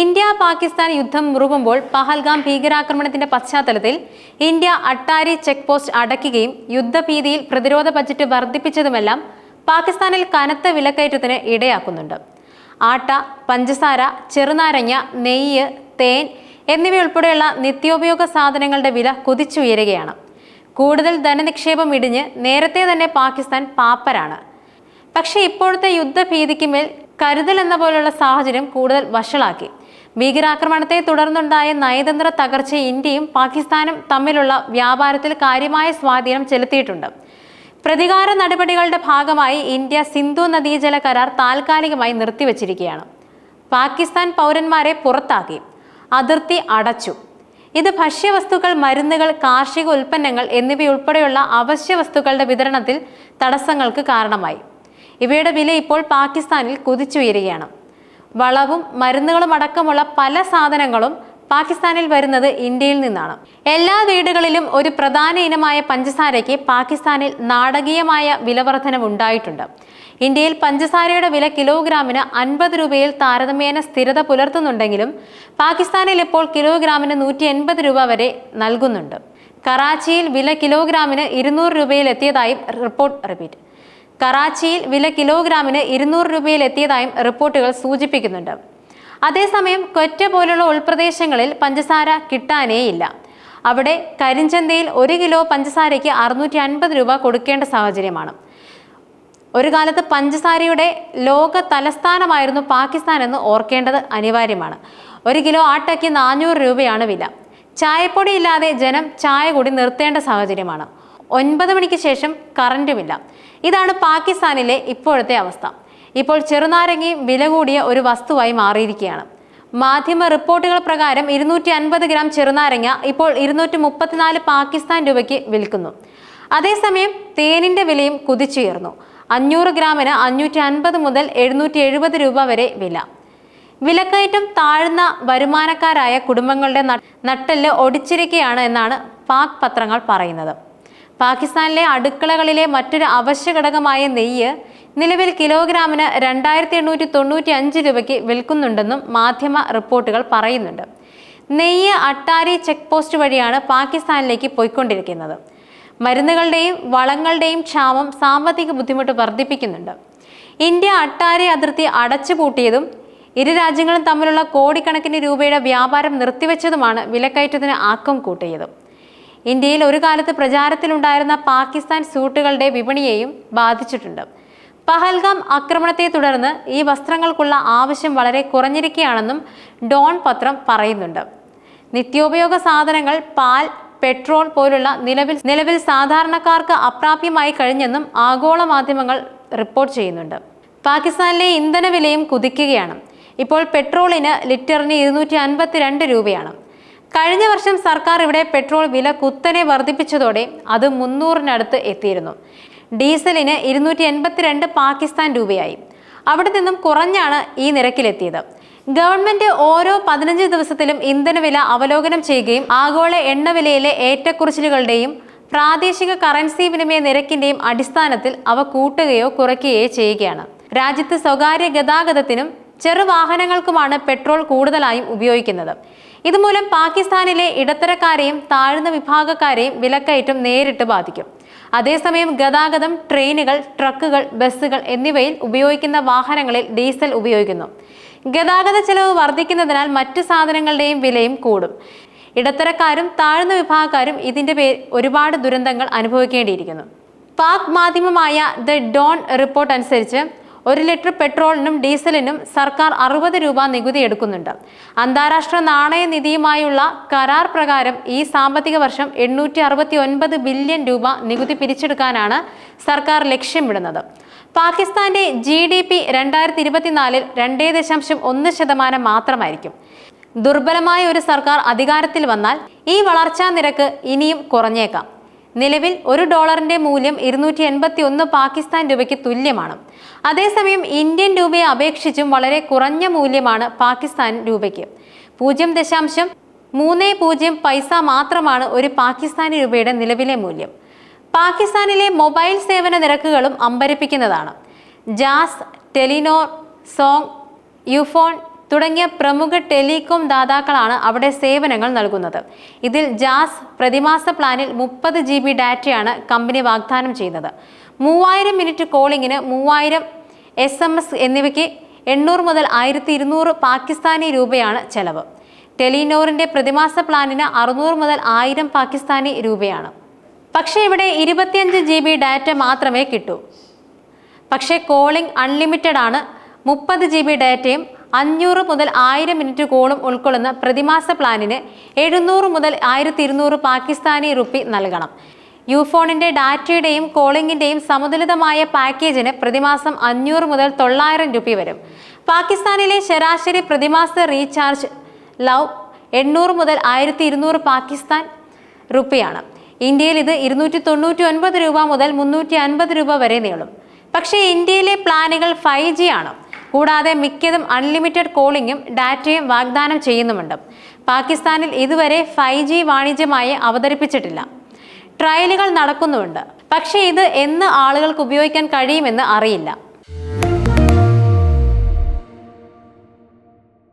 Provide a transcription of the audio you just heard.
India Pakistan യുദ്ധം മുറുകുമ്പോൾ പഹൽഗാം ഭീകരാക്രമണത്തിന്റെ പശ്ചാത്തലത്തിൽ ഇന്ത്യ അട്ടാരി ചെക്ക് പോസ്റ്റ് അടയ്ക്കുകയും യുദ്ധഭീതിയിൽ പ്രതിരോധ ബജറ്റ് വർദ്ധിപ്പിച്ചതുമെല്ലാം പാകിസ്ഥാനിൽ കനത്ത വിലക്കയറ്റത്തിന് ഇടയാക്കുന്നുണ്ട്. ആട്ട പഞ്ചസാര ചെറുനാരങ്ങ നെയ്യ് തേൻ എന്നിവയുൾപ്പെടെയുള്ള നിത്യോപയോഗ സാധനങ്ങളുടെ വില കുതിച്ചുയരുകയാണ്. കൂടുതൽ ധനനിക്ഷേപം ഇടിഞ്ഞ് നേരത്തെ തന്നെ പാകിസ്ഥാൻ പാപ്പരാണ്. പക്ഷേ ഇപ്പോഴത്തെ യുദ്ധഭീതിക്ക് മേൽ കരുതൽ എന്ന പോലുള്ള സാഹചര്യം കൂടുതൽ വഷളാക്കി. ഭീകരാക്രമണത്തെ തുടർന്നുണ്ടായ നയതന്ത്ര തകർച്ച ഇന്ത്യയും പാകിസ്ഥാനും തമ്മിലുള്ള വ്യാപാരത്തിൽ കാര്യമായ സ്വാധീനം ചെലുത്തിയിട്ടുണ്ട്. പ്രതികാര നടപടികളുടെ ഭാഗമായി ഇന്ത്യ സിന്ധു നദീജല കരാർ താൽക്കാലികമായി നിർത്തിവച്ചിരിക്കുകയാണ്. പാകിസ്ഥാൻ പൗരന്മാരെ പുറത്താക്കി. അതിർത്തി അടച്ചു. ഇത് ഭക്ഷ്യവസ്തുക്കൾ മരുന്നുകൾ കാർഷിക ഉൽപ്പന്നങ്ങൾ എന്നിവയുൾപ്പെടെയുള്ള അവശ്യ വസ്തുക്കളുടെ വിതരണത്തിൽ തടസ്സങ്ങൾക്ക് കാരണമായി. ഇവയുടെ വില ഇപ്പോൾ പാകിസ്ഥാനിൽ കുതിച്ചുയരുകയാണ്. വളവും മരുന്നുകളും അടക്കമുള്ള പല സാധനങ്ങളും പാകിസ്ഥാനിൽ വരുന്നത് ഇന്ത്യയിൽ നിന്നാണ്. എല്ലാ വീടുകളിലും ഒരു പ്രധാന ഇനമായ പഞ്ചസാരയ്ക്ക് പാകിസ്ഥാനിൽ നാടകീയമായ വിലവർധനവ് ഉണ്ടായിട്ടുണ്ട് ഇന്ത്യയിൽ പഞ്ചസാരയുടെ വില കിലോഗ്രാമിന് അൻപത് രൂപയിൽ താരതമ്യേന സ്ഥിരത പുലർത്തുന്നുണ്ടെങ്കിലും പാകിസ്ഥാനിൽ ഇപ്പോൾ കിലോഗ്രാമിന് നൂറ്റി രൂപ വരെ നൽകുന്നുണ്ട്. കറാച്ചിയിൽ വില കിലോഗ്രാമിന് ഇരുന്നൂറ് രൂപയിൽ എത്തിയതായും റിപ്പോർട്ട് റിപ്പീറ്റ്. കറാച്ചിയിൽ വില കിലോഗ്രാമിന് ഇരുന്നൂറ് രൂപയിൽ എത്തിയതായും റിപ്പോർട്ടുകൾ സൂചിപ്പിക്കുന്നുണ്ട്. അതേസമയം കൊറ്റ പോലുള്ള ഉൾപ്രദേശങ്ങളിൽ പഞ്ചസാര കിട്ടാനേയില്ല. അവിടെ കരിഞ്ചന്തയിൽ ഒരു കിലോ പഞ്ചസാരയ്ക്ക് അറുന്നൂറ്റി അൻപത് രൂപ കൊടുക്കേണ്ട സാഹചര്യമാണ്. ഒരു കാലത്ത് പഞ്ചസാരയുടെ ലോക തലസ്ഥാനമായിരുന്നു പാകിസ്ഥാൻ എന്ന് ഓർക്കേണ്ടത് അനിവാര്യമാണ്. ഒരു കിലോ ആട്ടയ്ക്ക് നാനൂറ് രൂപയാണ് വില. ചായപ്പൊടി ഇല്ലാതെ ജനം ചായ കൂടി നിർത്തേണ്ട സാഹചര്യമാണ്. ഒൻപത് മണിക്ക് ശേഷം കറണ്ടുമില്ല ഇതാണ് പാകിസ്ഥാനിലെ ഇപ്പോഴത്തെ അവസ്ഥ. ഇപ്പോൾ ചെറുനാരങ്ങയും വില കൂടിയ ഒരു വസ്തുവായി മാറിയിരിക്കുകയാണ്. മാധ്യമ റിപ്പോർട്ടുകൾ പ്രകാരം ഇരുന്നൂറ്റി അൻപത് ഗ്രാം ചെറുനാരങ്ങ ഇപ്പോൾ ഇരുന്നൂറ്റി മുപ്പത്തിനാല് പാകിസ്ഥാൻ രൂപയ്ക്ക് വിൽക്കുന്നു. അതേസമയം തേനിന്റെ വിലയും കുതിച്ചുയർന്നു. അഞ്ഞൂറ് ഗ്രാമിന് അഞ്ഞൂറ്റി അൻപത് മുതൽ എഴുന്നൂറ്റി എഴുപത് രൂപ വരെ വില. വിലക്കയറ്റം താഴ്ന്ന വരുമാനക്കാരായ കുടുംബങ്ങളുടെ നട്ടെല്ല് ഒടിച്ചിരിക്കുകയാണ് എന്നാണ് പാക് പത്രങ്ങൾ പറയുന്നത്. പാകിസ്ഥാനിലെ അടുക്കളകളിലെ മറ്റൊരു അവശ്യ ഘടകമായ നെയ്യ് നിലവിൽ കിലോഗ്രാമിന് രണ്ടായിരത്തി എണ്ണൂറ്റി തൊണ്ണൂറ്റി അഞ്ച് രൂപയ്ക്ക് വിൽക്കുന്നുണ്ടെന്നും മാധ്യമ റിപ്പോർട്ടുകൾ പറയുന്നുണ്ട്. നെയ്യ് അട്ടാരി ചെക്ക് പോസ്റ്റ് വഴിയാണ് പാകിസ്ഥാനിലേക്ക് പോയിക്കൊണ്ടിരിക്കുന്നത്. മരുന്നുകളുടെയും വളങ്ങളുടെയും ക്ഷാമം സാമ്പത്തിക ബുദ്ധിമുട്ട് വർദ്ധിപ്പിക്കുന്നുണ്ട്. ഇന്ത്യ അട്ടാരി അതിർത്തി അടച്ചുപൂട്ടിയതും ഇരു രാജ്യങ്ങളും തമ്മിലുള്ള കോടിക്കണക്കിന് രൂപയുടെ വ്യാപാരം നിർത്തിവെച്ചതുമാണ് വിലക്കയറ്റത്തിന് ആക്കം കൂട്ടിയത്. ഇന്ത്യയിൽ ഒരു കാലത്ത് പ്രചാരത്തിലുണ്ടായിരുന്ന പാകിസ്ഥാൻ സൂട്ടുകളുടെ വിപണിയെയും ബാധിച്ചിട്ടുണ്ട്. പഹൽഗാം ആക്രമണത്തെ തുടർന്ന് ഈ വസ്ത്രങ്ങൾക്കുള്ള ആവശ്യം വളരെ കുറഞ്ഞിരിക്കുകയാണെന്നും ഡോൺ പത്രം പറയുന്നുണ്ട്. നിത്യോപയോഗ സാധനങ്ങൾ പാൽ പെട്രോൾ പോലുള്ള നിലവിൽ നിലവിൽ സാധാരണക്കാർക്ക് അപ്രാപ്യമായി കഴിഞ്ഞെന്നും ആഗോള മാധ്യമങ്ങൾ റിപ്പോർട്ട് ചെയ്യുന്നുണ്ട്. പാകിസ്ഥാനിലെ ഇന്ധന വിലയും കുതിക്കുകയാണ്. ഇപ്പോൾ പെട്രോളിന് ലിറ്ററിന് ഇരുന്നൂറ്റി അൻപത്തിരണ്ട് രൂപയാണ്. കഴിഞ്ഞ വർഷം സർക്കാർ ഇവിടെ പെട്രോൾ വില കുത്തനെ വർദ്ധിപ്പിച്ചതോടെ അത് മുന്നൂറിനടുത്ത് എത്തിയിരുന്നു. ഡീസലിന് ഇരുന്നൂറ്റി എൺപത്തിരണ്ട് പാകിസ്ഥാൻ രൂപയായി. അവിടെ നിന്നും കുറഞ്ഞാണ് ഈ നിരക്കിലെത്തിയത്. ഗവൺമെന്റ് ഓരോ പതിനഞ്ച് ദിവസത്തിലും ഇന്ധനവില അവലോകനം ചെയ്യുകയും ആഗോള എണ്ണവിലയിലെ ഏറ്റക്കുറച്ചിലുകളുടെയും പ്രാദേശിക കറൻസി വിനിമയ നിരക്കിന്റെയും അടിസ്ഥാനത്തിൽ അവ കൂട്ടുകയോ കുറയ്ക്കുകയോ ചെയ്യുകയാണ്. രാജ്യത്ത് സ്വകാര്യ ഗതാഗതത്തിനും ചെറുവാഹനങ്ങൾക്കുമാണ് പെട്രോൾ കൂടുതലായും ഉപയോഗിക്കുന്നത്. ഇതുമൂലം പാകിസ്ഥാനിലെ ഇടത്തരക്കാരെയും താഴ്ന്ന വിഭാഗക്കാരെയും വിലക്കയറ്റം നേരിട്ട് ബാധിക്കും. അതേസമയം ഗതാഗതം ട്രെയിനുകൾ ട്രക്കുകൾ ബസ്സുകൾ എന്നിവയിൽ ഉപയോഗിക്കുന്ന വാഹനങ്ങളിൽ ഡീസൽ ഉപയോഗിക്കുന്നു. ഗതാഗത ചെലവ് വർദ്ധിക്കുന്നതിനാൽ മറ്റു സാധനങ്ങളുടെയും വിലയും കൂടും. ഇടത്തരക്കാരും താഴ്ന്ന വിഭാഗക്കാരും ഇതിന്റെ പേര് ഒരുപാട് ദുരന്തങ്ങൾ അനുഭവിക്കേണ്ടിയിരിക്കുന്നു. പാക് മാധ്യമമായ ദ ഡോൺ റിപ്പോർട്ട് അനുസരിച്ച് ഒരു ലിറ്റർ പെട്രോളിനും ഡീസലിനും സർക്കാർ അറുപത് രൂപ നികുതി എടുക്കുന്നുണ്ട്. അന്താരാഷ്ട്ര നാണയനിധിയുമായുള്ള കരാർ പ്രകാരം ഈ സാമ്പത്തിക വർഷം എണ്ണൂറ്റി ബില്യൺ രൂപ നികുതി പിരിച്ചെടുക്കാനാണ് സർക്കാർ ലക്ഷ്യമിടുന്നത്. പാകിസ്ഥാന്റെ ജി ഡി പി രണ്ടായിരത്തി ഇരുപത്തിനാലിൽ രണ്ടേ ദശാംശം ഒന്ന് ശതമാനം മാത്രമായിരിക്കും. ദുർബലമായ ഒരു സർക്കാർ അധികാരത്തിൽ വന്നാൽ ഈ വളർച്ചാ നിരക്ക് ഇനിയും കുറഞ്ഞേക്കാം. നിലവിൽ ഒരു ഡോളറിന്റെ മൂല്യം ഇരുന്നൂറ്റി എൺപത്തി ഒന്ന് പാകിസ്ഥാൻ രൂപയ്ക്ക് തുല്യമാണ്. അതേസമയം ഇന്ത്യൻ രൂപയെ അപേക്ഷിച്ചും വളരെ കുറഞ്ഞ മൂല്യമാണ് പാകിസ്ഥാൻ രൂപയ്ക്ക്. പൂജ്യം ദശാംശം മൂന്ന് പൂജ്യം പൈസ മാത്രമാണ് ഒരു പാകിസ്ഥാനി രൂപയുടെ നിലവിലെ മൂല്യം. പാകിസ്ഥാനിലെ മൊബൈൽ സേവന നിരക്കുകളും അമ്പരപ്പിക്കുന്നതാണ്. ജാസ് ടെലിനോർ സോങ് യുഫോൺ തുടങ്ങിയ പ്രമുഖ ടെലികോം ദാതാക്കളാണ് അവിടെ സേവനങ്ങൾ നൽകുന്നത്. ഇതിൽ ജാസ് പ്രതിമാസ പ്ലാനിൽ മുപ്പത് ജി ബി ഡാറ്റയാണ് കമ്പനി വാഗ്ദാനം ചെയ്യുന്നത് മൂവായിരം മിനിറ്റ് കോളിങ്ങിന് മൂവായിരം എസ് എം എസ് എന്നിവയ്ക്ക് എണ്ണൂറ് മുതൽ ആയിരത്തി ഇരുന്നൂറ് പാകിസ്ഥാനി രൂപയാണ് ചെലവ്. ടെലിനോറിന്റെ പ്രതിമാസ പ്ലാനിന് അറുന്നൂറ് മുതൽ ആയിരം പാകിസ്ഥാനി രൂപയാണ്. പക്ഷേ ഇവിടെ ഇരുപത്തിയഞ്ച് ജി ബി ഡാറ്റ മാത്രമേ കിട്ടൂ. പക്ഷേ കോളിംഗ് അൺലിമിറ്റഡ് ആണ് മുപ്പത് ജി ബി ഡാറ്റയും അഞ്ഞൂറ് മുതൽ ആയിരം മിനിറ്റ് കോളും ഉൾക്കൊള്ളുന്ന പ്രതിമാസ പ്ലാനിന് എഴുന്നൂറ് മുതൽ ആയിരത്തി ഇരുന്നൂറ് പാകിസ്ഥാനി റുപ്പി നൽകണം. യൂഫോണിന്റെ ഡാറ്റയുടെയും കോളിംഗിന്റെയും സമതുലിതമായ പാക്കേജിന് പ്രതിമാസം അഞ്ഞൂറ് മുതൽ തൊള്ളായിരം രൂപ വരും. പാകിസ്ഥാനിലെ ശരാശരി പ്രതിമാസ റീചാർജ് ലവ് എണ്ണൂറ് മുതൽ ആയിരത്തി ഇരുന്നൂറ് പാകിസ്ഥാൻ റുപ്പിയാണ്. ഇന്ത്യയിൽ ഇത് ഇരുന്നൂറ്റി തൊണ്ണൂറ്റി ഒൻപത് രൂപ മുതൽ മുന്നൂറ്റി അൻപത് രൂപ വരെ നീളും. പക്ഷേ ഇന്ത്യയിലെ പ്ലാനുകൾ ഫൈവ് ജി ആണ്. കൂടാതെ മിക്കതും അൺലിമിറ്റഡ് കോളിംഗും ഡാറ്റയും വാഗ്ദാനം ചെയ്യുന്നുമുണ്ട്. പാകിസ്ഥാനിൽ ഇതുവരെ ഫൈവ് ജി വാണിജ്യമായി അവതരിപ്പിച്ചിട്ടില്ല. ട്രയലുകൾ നടക്കുന്നുമുണ്ട്. പക്ഷേ ഇത് എന്ന് ആളുകൾക്ക് ഉപയോഗിക്കാൻ കഴിയുമെന്ന് അറിയില്ല.